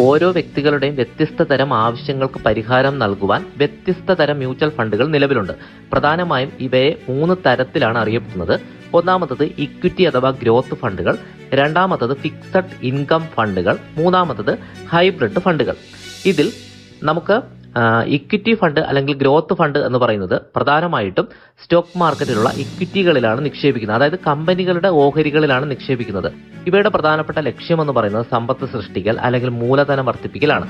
ഓരോ വ്യക്തികളുടെയും വ്യത്യസ്ത തരം ആവശ്യങ്ങൾക്ക് പരിഹാരം നൽകുവാൻ വ്യത്യസ്ത തരം മ്യൂച്വൽ ഫണ്ടുകൾ നിലവിലുണ്ട്. പ്രധാനമായും ഇവയെ മൂന്ന് തരത്തിലാണ് അറിയപ്പെടുന്നത്. ഒന്നാമത്തത് ഇക്വിറ്റി അഥവാ ഗ്രോത്ത് ഫണ്ടുകൾ രണ്ടാമത്തത് ഫിക്സഡ് ഇൻകം ഫണ്ടുകൾ മൂന്നാമത്തത് ഹൈബ്രിഡ് ഫണ്ടുകൾ. ഇതിൽ നമുക്ക് ഇക്വിറ്റി ഫണ്ട് അല്ലെങ്കിൽ ഗ്രോത്ത് ഫണ്ട് എന്ന് പറയുന്നത് പ്രധാനമായിട്ടും സ്റ്റോക്ക് മാർക്കറ്റിലുള്ള ഇക്വിറ്റികളിലാണ് നിക്ഷേപിക്കുന്നത്. അതായത് കമ്പനികളുടെ ഓഹരികളിലാണ് നിക്ഷേപിക്കുന്നത്. ഇവയുടെ പ്രധാനപ്പെട്ട ലക്ഷ്യം എന്ന് പറയുന്നത് സമ്പത്ത് സൃഷ്ടിക്കൽ അല്ലെങ്കിൽ മൂലധനം വർദ്ധിപ്പിക്കലാണ്.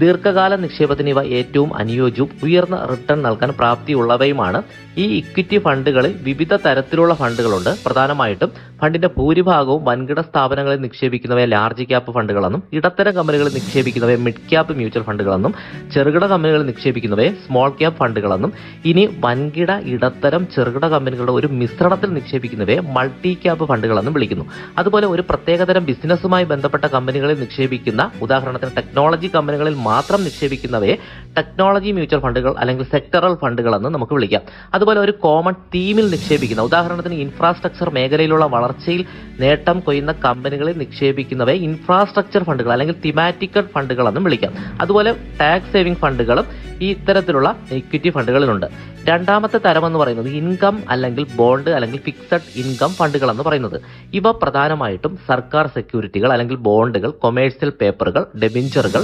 ദീർഘകാല നിക്ഷേപത്തിന് ഇവ ഏറ്റവും അനുയോജ്യവും ഉയർന്ന റിട്ടേൺ നൽകാൻ പ്രാപ്തിയുള്ളവയുമാണ്. ഈ ഇക്വിറ്റി ഫണ്ടുകളിൽ വിവിധ തരത്തിലുള്ള ഫണ്ടുകളുണ്ട്. പ്രധാനമായിട്ടും ഫണ്ടിന്റെ ഭൂരിഭാഗവും വൻകിട സ്ഥാപനങ്ങളിൽ നിക്ഷേപിക്കുന്നവയെ ലാർജ് ക്യാപ്പ് ഫണ്ടുകളെന്നും ഇടത്തരം കമ്പനികളിൽ നിക്ഷേപിക്കുന്നവയെ മിഡ് ക്യാപ്പ് മ്യൂച്വൽ ഫണ്ടുകളെന്നും ചെറുകിട കമ്പനികളിൽ നിക്ഷേപിക്കുന്നവയെ സ്മോൾ ക്യാപ്പ് ഫണ്ടുകളെന്നും ഇനി വൻകിട ഇടത്തരം ചെറുകിട കമ്പനികളുടെ ഒരു മിശ്രണത്തിൽ നിക്ഷേപിക്കുന്നവയെ മൾട്ടി ക്യാപ്പ് ഫണ്ടുകളെന്നും വിളിക്കുന്നു. അതുപോലെ ഒരു പ്രത്യേകതരം ബിസിനസ്സുമായി ബന്ധപ്പെട്ട കമ്പനികളിൽ നിക്ഷേപിക്കുന്ന ഉദാഹരണത്തിന് ടെക്നോളജി കമ്പനികളിൽ മാത്രം നിക്ഷേപിക്കുന്നവയെ ടെക്നോളജി മ്യൂച്വൽ ഫണ്ടുകൾ അല്ലെങ്കിൽ സെക്ടറൽ ഫണ്ടുകൾ എന്ന് നമുക്ക് വിളിക്കാം. അതുപോലെ ഒരു കോമൺ തീമിൽ നിക്ഷേപിക്കുന്ന ഉദാഹരണത്തിന് ഇൻഫ്രാസ്ട്രക്ചർ മേഖലയിലുള്ള വളർച്ചയിൽ നേട്ടം കൊയ്യുന്ന കമ്പനികളിൽ നിക്ഷേപിക്കുന്നവയെ ഇൻഫ്രാസ്ട്രക്ചർ ഫണ്ടുകൾ അല്ലെങ്കിൽ തിമാറ്റിക്കൽ ഫണ്ടുകൾ എന്നും വിളിക്കാം. അതുപോലെ ടാക്സ് സേവിംഗ് ഫണ്ടുകളും ഈ ഇത്തരത്തിലുള്ള ഇക്വിറ്റി ഫണ്ടുകളിലുണ്ട് രണ്ടാമത്തെ തരം എന്ന് പറയുന്നത് ഇൻകം അല്ലെങ്കിൽ ബോണ്ട് അല്ലെങ്കിൽ ഫിക്സഡ് ഇൻകം ഫണ്ടുകൾ എന്ന് പറയുന്നത്. ഇവ പ്രധാനമായിട്ടും സർക്കാർ സെക്യൂരിറ്റികൾ അല്ലെങ്കിൽ ബോണ്ടുകൾ കൊമേഴ്സ്യൽ പേപ്പറുകൾ ഡെബിഞ്ചറുകൾ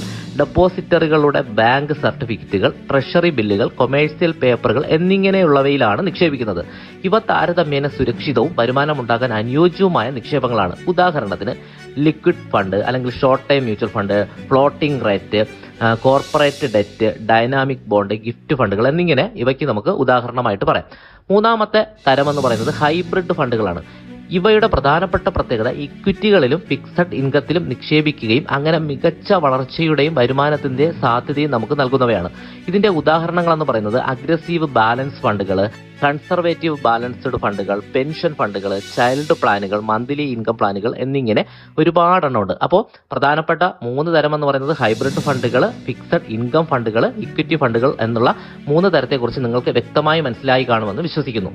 ഡെപ്പോസിറ്ററികളുടെ ബാങ്ക് സർട്ടിഫിക്കറ്റുകൾ ട്രഷറി ബില്ലുകൾ കൊമേഴ്സ്യൽ പേപ്പറുകൾ എന്നിങ്ങനെയുള്ളവയിലാണ് നിക്ഷേപിക്കുന്നത്. ഇവ താരതമ്യേന സുരക്ഷിതവും വരുമാനമുണ്ടാകാൻ അനുയോജ്യവുമായ നിക്ഷേപങ്ങളാണ്. ഉദാഹരണത്തിന് ലിക്വിഡ് ഫണ്ട് അല്ലെങ്കിൽ short time mutual fund floating rate corporate debt dynamic bond gift ഫണ്ടുകൾ എന്നിങ്ങനെ ഇവയ്ക്ക് നമുക്ക് ഉദാഹരണമായിട്ട് പറയാം. മൂന്നാമത്തെ തരം എന്ന് പറയുന്നത് ഹൈബ്രിഡ് ഫണ്ടുകളാണ് ഇവയുടെ പ്രധാനപ്പെട്ട പ്രത്യേകത ഇക്വിറ്റികളിലും ഫിക്സഡ് ഇൻകത്തിലും നിക്ഷേപിക്കുകയും അങ്ങനെ മികച്ച വളർച്ചയുടെയും വരുമാനത്തിന്റെ സാധ്യതയും നമുക്ക് നൽകുന്നവയാണ്. ഇതിന്റെ ഉദാഹരണങ്ങൾ എന്ന് പറയുന്നത് അഗ്രസീവ് ബാലൻസ് ഫണ്ടുകൾ കൺസർവേറ്റീവ് ബാലൻസ്ഡ് ഫണ്ടുകൾ പെൻഷൻ ഫണ്ടുകൾ ചൈൽഡ് പ്ലാനുകൾ മന്ത്ലി ഇൻകം പ്ലാനുകൾ എന്നിങ്ങനെ ഒരുപാടെണ്ണമുണ്ട്. അപ്പോൾ പ്രധാനപ്പെട്ട മൂന്ന് തരം എന്ന് പറയുന്നത് ഹൈബ്രിഡ് ഫണ്ടുകൾ ഫിക്സഡ് ഇൻകം ഫണ്ടുകൾ ഇക്വിറ്റി ഫണ്ടുകൾ എന്നുള്ള മൂന്ന് തരത്തെക്കുറിച്ച് നിങ്ങൾക്ക് വ്യക്തമായി മനസ്സിലായി കാണുമെന്ന് വിശ്വസിക്കുന്നു.